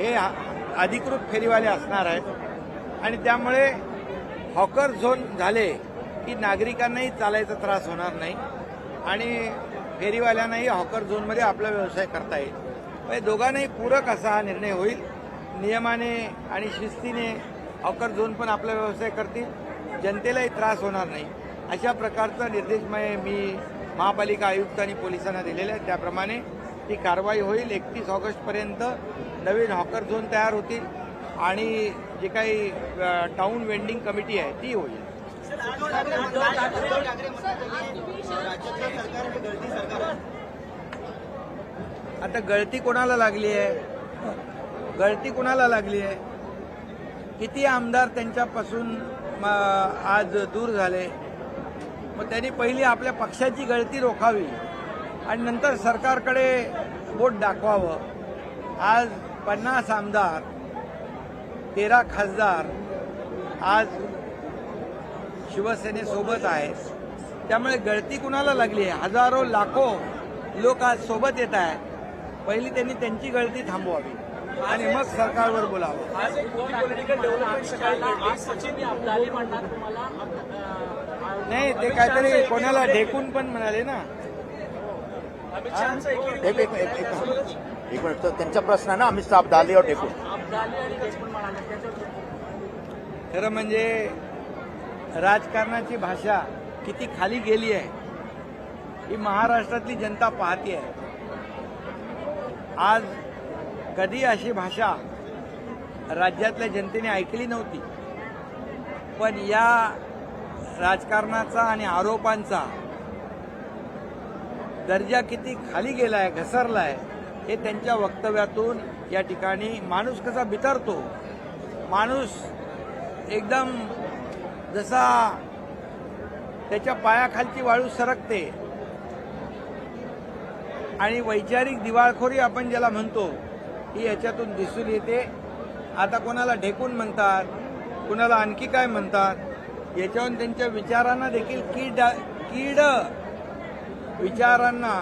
हे अधिकृत फेरीवाले असणार आहेत. आणि त्यामुळे हॉकर झोन झाले की नागरिकांनाही चालायचा त्रास होणार नाही. आणि फेरीवाल्यांनाही हॉकर झोनमध्ये आपला व्यवसाय करता येईल. म्हणजे दोघांनाही पूरक असा हा निर्णय होईल. नियमाने आणि शिस्तीने हॉकर झोन पण आपला व्यवसाय करतील. जनतेलाही त्रास होणार नाही. अशा प्रकारचा निर्देश मी महापालिका आयुक्त आणि पोलिसांना दिलेला आहे. त्याप्रमाणे ती कारवाई होईल. एकतीस ऑगस्टपर्यंत नवीन हॉकर झोन तयार होतील आणि जे काही टाऊन वेंडिंग कमिटी आहे ती होईल. आता गळती कोणाला लागली आहे? गळती कोणाला लागली आहे? किती आमदार त्यांच्यापासून आज दूर झाले? मग त्यांनी पहिली आपल्या पक्षाची गळती रोखावी. आणि नंतर सरकारकडे बोट दाखवावं. आज पन्नास आमदार तेरा खासदार आज शिवसेनेसोबत आहेत. त्यामुळे गळती कुणाला लागली आहे? हजारो लाखो लोक आज सोबत येत आहेत. पहिली त्यांनी त्यांची गळती थांबवावी आणि मग सरकारवर बोलावं. नाही ते काहीतरी कोणाला ढेकून पण म्हणाले ना. एक एक एक एक एक मिनिट. त्यांचा प्रश्न आहे ना अमित शहा अब्दाली त्याच्यावर खरं म्हणजे राजकारणाची भाषा किती खाली गेली आहे ही महाराष्ट्रातली जनता पाहते आहे. आज कधी अशी भाषा राज्यातल्या जनतेने ऐकली नव्हती पण या राजकारणाचा आणि आरोपांचा दर्जा किती खाली गेला आहे घसरला आहे हे त्यांच्या वक्तव्यातून या ठिकाणी माणूस कसा बितरतो? माणूस एकदम जसा त्याच्या पायाखालची वाळू सरकते. आणि वैचारिक दिवाळखोरी आपण ज्याला म्हणतो ही याच्यातून दिसून येते. आता कोणाला ढेकून म्हणतात कुणाला आणखी काय म्हणतात याच्यावरून त्यांच्या विचारांना देखील कीड कीड विचारांना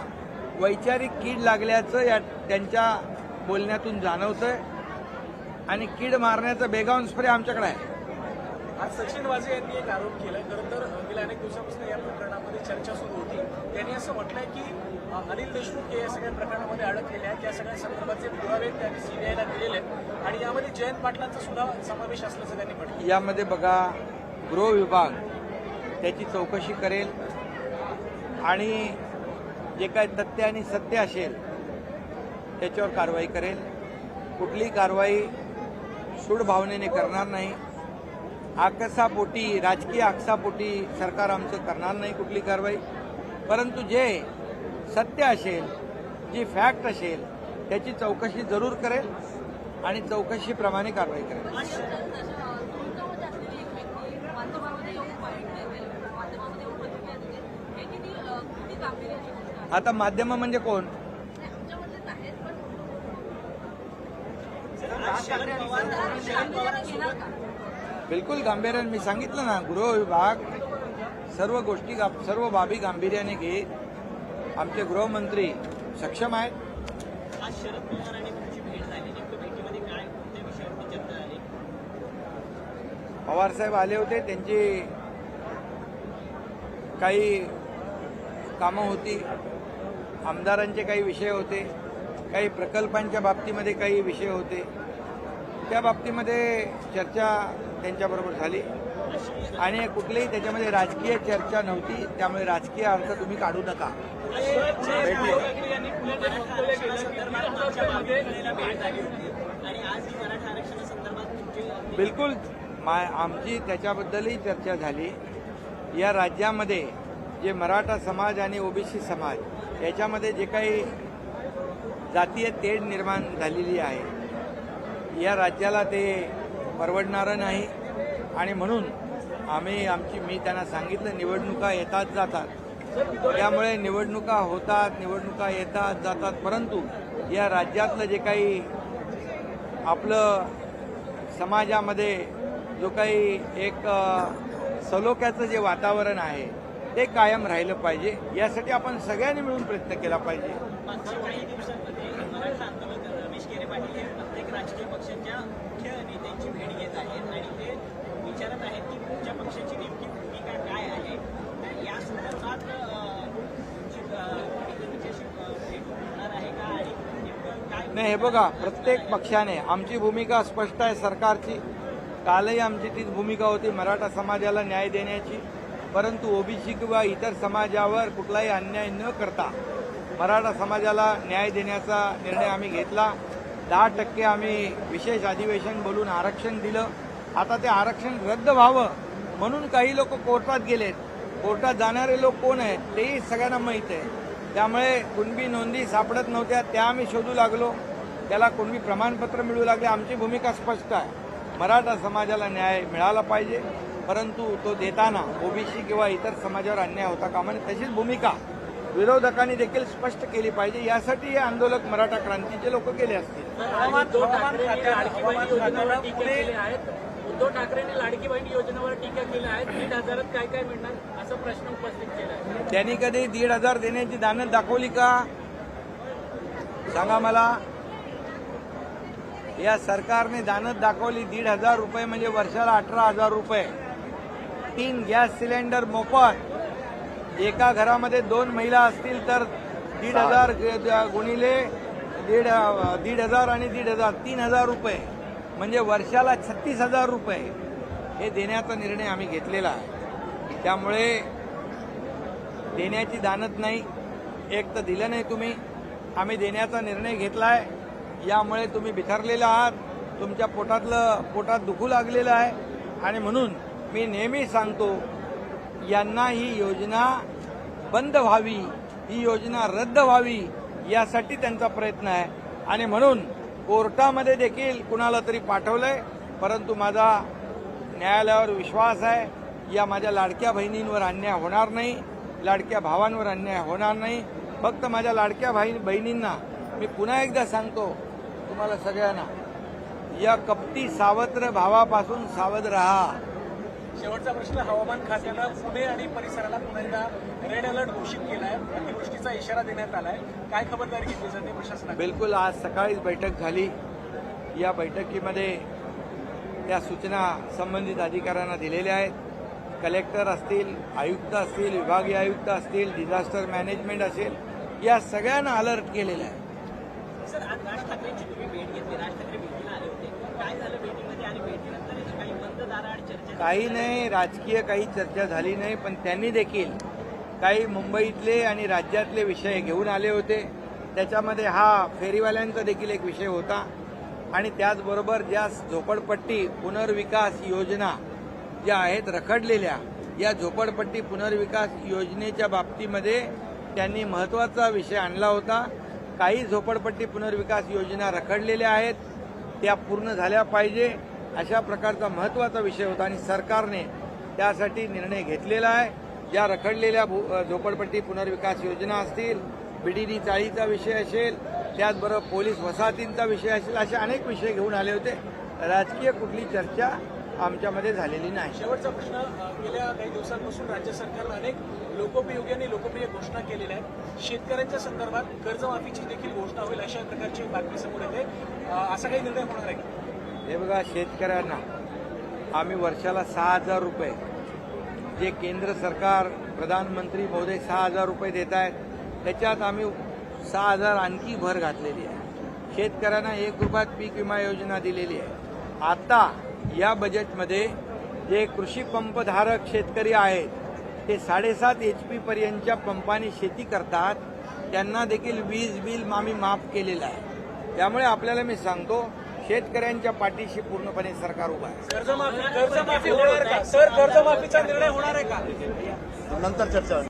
वैचारिक कीड लागल्याचं या त्यांच्या बोलण्यातून जाणवतंय. आणि कीड मारण्याचा बेगाऊन स्प्रे आमच्याकडे आहे. आज सचिन वाझे यांनी एक आरोप केला खरं तर गेल्या अनेक दिवसापासून या प्रकरणामध्ये चर्चा सुरू होती. त्यांनी असं म्हटलंय की अनिल देशमुख हे या सगळ्या प्रकरणामध्ये अडकलेले आहेत. या सगळ्या संदर्भाचे पुरावे त्यांनी सीबीआयला दिलेले आहेत. आणि यामध्ये जयंत पाटलांचा सुद्धा समावेश असल्याचं त्यांनी म्हटलं यामध्ये बघा गृह विभाग त्याची चौकशी करेल. आणि जे काय तथ्य आणि सत्य असेल त्याच्यावर कारवाई करेल. कुठली कारवाई सूड भावनेने करणार नाही. आकसापोटी राजकीय आकसापोटी सरकार आमचं करणार नाही कुठली कारवाई. परंतु जे सत्य असेल जी फॅक्ट असेल त्याची चौकशी जरूर करेल आणि चौकशीप्रमाणे कारवाई करेल. आता माध्यम म्हणजे कोण? बिलकुल गांभीर्याने मी सांगितलं ना गृह विभाग सर्व गोष्टी सर्व बाबी गांभीर्याने घेत आमचे गृहमंत्री सक्षम आहेत. पवार पवारसाहेब आले होते त्यांची काही कामं होती. आमदारांचे काही विषय होते काही प्रकल्पांच्या बाबतीमध्ये काही विषय होते. त्या बाबतीमध्ये चर्चा त्यांच्याबरोबर झाली. आणि कुठलीही त्याच्यामध्ये राजकीय चर्चा नव्हती त्यामुळे राजकीय अर्थ तुम्ही काढू नका. भेटले बिलकुल मा आमची त्याच्याबद्दलही चर्चा झाली. या राज्यामध्ये जे मराठा समाज आणि ओबीसी समाज याच्यामध्ये जे काही जातीय तेढ निर्माण झालेली आहे या राज्याला ते परवडणारं नाही. आणि म्हणून आम्ही आमची मी त्यांना सांगितलं निवडणुका येतात जातात. त्यामुळे निवडणुका होतात निवडणुका येतात जातात. परंतु या राज्यातलं जे काही आपलं समाजामध्ये जो काही एक सलोक्याचं सलोख्याचं जे वातावरण आहे ते कायम राहिलं पाहिजे. यासाठी आपण सगळ्यांनी मिळून प्रयत्न केला पाहिजे. मागच्या काही दिवसांमध्ये मराठा आंदोलक रमेश केरे पाटील हे प्रत्येक राजकीय पक्षांच्या मुख्य नेत्यांची भेट घेत आहेत आणि ते विचारत आहेत की तुमच्या पक्षाची नेमकी भूमिका काय आहे? तर या संदर्भात नाही हे बघा प्रत्येक पक्षाने आमची भूमिका स्पष्ट आहे सरकारची. कालही आमची तीच भूमिका होती मराठा समाजाला न्याय देण्याची. परंतु ओबीसी किंवा इतर समाजावर कुठलाही अन्याय न करता मराठा समाजाला न्याय देण्याचा निर्णय आम्ही घेतला. दहा टक्के आम्ही विशेष अधिवेशन बोलून आरक्षण दिलं. आता ते आरक्षण रद्द व्हावं म्हणून काही लोक कोर्टात गेलेत. कोर्टात जाणारे लोक कोण आहेत तेही सगळ्यांना माहीत आहे. त्यामुळे कुणबी नोंदी सापडत नव्हत्या त्या आम्ही शोधू लागलो. त्याला कुणबी प्रमाणपत्र मिळू लागले आमची भूमिका स्पष्ट आहे. मराठा समाजाला न्याय मिळाला पाहिजे. परंतु तो देताना ओबीसी किंवा इतर समाजावर अन्याय होता कामा नये तशीच भूमिका विरोधकांनी देखील स्पष्ट केली पाहिजे. यासाठी हे आंदोलक मराठा क्रांतीचे लोक केले असतील. उद्धव ठाकरेंनी लाडकी बहीण योजनेवर टीका पुणे केली आहेत उद्धव ठाकरेंनी लाडकी बहीण योजनेवर टीका केली आहे दीड हजारात काय काय मिळणार असा प्रश्न उपस्थित केला त्यांनी कधी दीड हजार देण्याची दानत दाखवली का? सांगा मला. या सरकारने दानत दाखवली दीड हजार रुपये म्हणजे वर्षाला अठरा हजार रुपये. तीन गॅस सिलेंडर मोफत. एका घरामध्ये दोन महिला असतील तर दीड हजार गुणिले दीड दीड हजार आणि दीड हजार तीन हजार रुपये. म्हणजे वर्षाला छत्तीस हजार रुपये. हे देण्याचा निर्णय आम्ही घेतलेला आहे. त्यामुळे देण्याची दानत नाही. एक तर दिलं नाही तुम्ही. आम्ही देण्याचा निर्णय घेतलाय. यामुळे तुम्ही बिथरलेला आहात. तुमच्या पोटातलं पोटात दुखू लागलेलं आहे. आणि म्हणून मी नेहमी सांगतो यांना ही योजना बंद व्हावी ही योजना रद्द व्हावी यासाठी त्यांचा प्रयत्न आहे. आणि म्हणून कोर्टामध्ये देखील कुणाला तरी पाठवलंय परंतु माझा न्यायालयावर विश्वास आहे या माझ्या लाडक्या बहिणींवर अन्याय होणार नाही लाडक्या भावांवर अन्याय होणार नाही. फक्त माझ्या लाडक्या भाई बहिणींना मी पुन्हा एकदा सांगतो तुम्हाला सगळ्यांना या कपटी सावत्र भावापासून सावध राहा. शेवटचा प्रश्न हवामान खात्यानं पुणे आणि परिसराला पुन्हा एकदा रेड अलर्ट घोषित केला आहे अतिवृष्टीचा इशारा देण्यात आलाय. काय खबरदारी घेतली जाते प्रशासनाकडे बिलकुल आज सकाळीच बैठक झाली. या बैठकीमध्ये त्या सूचना संबंधित अधिकाऱ्यांना दिलेल्या आहेत. कलेक्टर असतील आयुक्त असतील विभागीय आयुक्त असतील डिझास्टर मॅनेजमेंट असेल या सगळ्यांना अलर्ट केलेलं आहे. सर आज राज ठाकरेंची तुम्ही भेट घेतली. राज ठाकरे भेटीला आले होते. काय झालं भेटीनंतर काही नाही राजकीय काही चर्चा झाली नाही पण त्यांनी देखील काही मुंबईतले आणि राज्यातले विषय घेऊन आले होते. त्याच्यामध्ये हा फेरीवाल्यांचा देखील एक विषय होता. आणि त्याचबरोबर ज्या झोपडपट्टी पुनर्विकास योजना ज्या आहेत रखडलेल्या या झोपडपट्टी पुनर्विकास योजनेच्या बाबतीमध्ये त्यांनी महत्त्वाचा विषय आणला होता. काही झोपडपट्टी पुनर्विकास योजना रखडलेल्या आहेत त्या पूर्ण झाल्या पाहिजे. अशा प्रकारचा महत्त्वाचा विषय होता आणि सरकारने त्यासाठी निर्णय घेतलेला आहे. ज्या रखडलेल्या भू- झोपडपट्टी पुनर्विकास योजना असतील बीडीडी चाळीचा विषय असेल त्याचबरोबर पोलीस वसाहतींचा विषय असेल असे अनेक विषय घेऊन आले होते. राजकीय कुठली चर्चा आमच्यामध्ये झालेली नाही. शेवटचा प्रश्न गेल्या काही दिवसांपासून राज्य सरकारनं अनेक लोकोपयोगी आणि लोकप्रिय घोषणा केलेल्या आहेत. शेतकऱ्यांच्या संदर्भात कर्जमाफीची देखील घोषणा होईल अशा प्रकारची बातमी समोर येते. असा काही निर्णय होणार आहे हे बघा शेतकऱ्यांना आम्ही वर्षाला सहा हजार रुपये. जे केंद्र सरकार प्रधानमंत्री महोदय सहा हजार रुपये देत आहेत त्याच्यात आम्ही सहा हजार आणखी भर घातलेली आहे. शेतकऱ्यांना एक रुपयात पीक विमा योजना दिलेली आहे. आता या बजेटमध्ये जे कृषी पंपधारक शेतकरी आहेत ते साडेसात एच पी पर्यंतच्या पंपाने शेती करतात त्यांना देखील वीज बिल आम्ही माफ केलेलं आहे. त्यामुळे आपल्याला मी सांगतो शेतकऱ्यांच्या पाठीशी पूर्णपणे सरकार उभा आहे. कर्जमाफी कर्जमाफी होणार का? सर कर्जमाफीचा निर्णय होणार आहे का? नंतर चर्चा